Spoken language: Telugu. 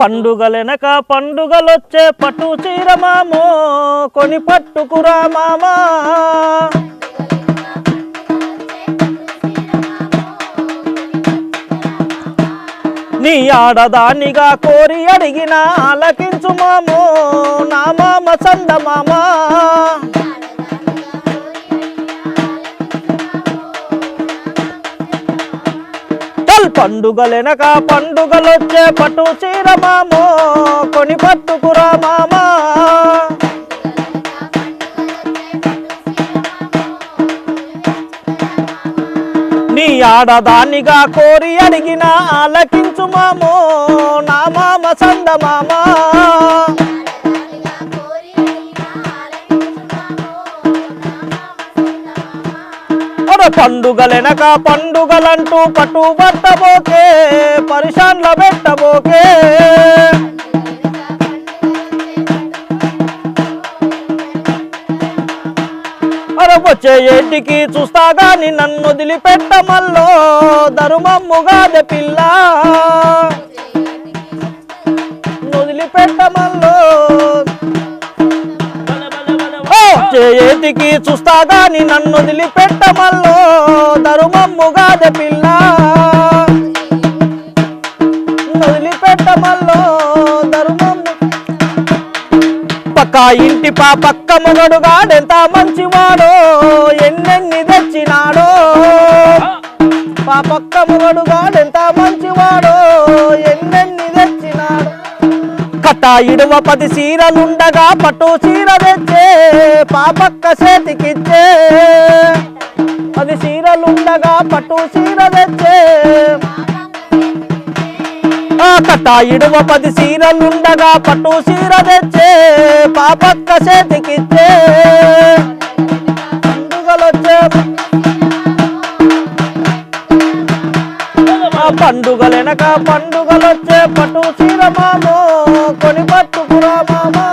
పండుగలెనక పండుగలొచ్చే పట్టు చీర మామో కొని పట్టుకురా మామా. నీ ఆడదానిగా కోరి అడిగిన ఆలకించు మామో నా మామ సంద మామా. పండుగలెనక పండుగలొచ్చే పట్టు చీర మామో కొని పట్టుకురా మామా. నీ ఆడదానిగా కోరి అడిగిన ఆలకించు మామో నా మామ సంద మామా. అర పండుగలెనక పండుగలంటూ పట్టు పట్టబోకే పరిశాన్ల పెట్టబోకే. అర వచ్చే ఏంటికి చూస్తా గాని నన్ను వదిలిపెట్టమల్లో దరుమమ్ముగాదె పిల్ల. చేతికి చూస్తా గాని నన్ను వదిలిపెట్టమల్లో దరుమమ్ముగాదె పిల్ల. వదిలిపెట్టమల్లో దరుమమ్ము పక్క ఇంటి పా పక్క మొగడుగాడెంత మంచివాడో ఎన్నెన్ని తెచ్చినాడో. పా పక్క మొగడుగాడెంత మంచివాడో ఇడువ పది చీరలుండగా పట్టు చీర తెచ్చే పాపక్క చేతికిచ్చే. పది చీరలుండగా పట్టు చీర తెచ్చే. కట్ట ఇడువ పది చీరలుండగా పట్టు చీర తెచ్చే పాపక్క చేతికిచ్చే. పండుగలెనక పండుగలొచ్చే పట్టు చీర మామో కొని పట్టుకురా మామా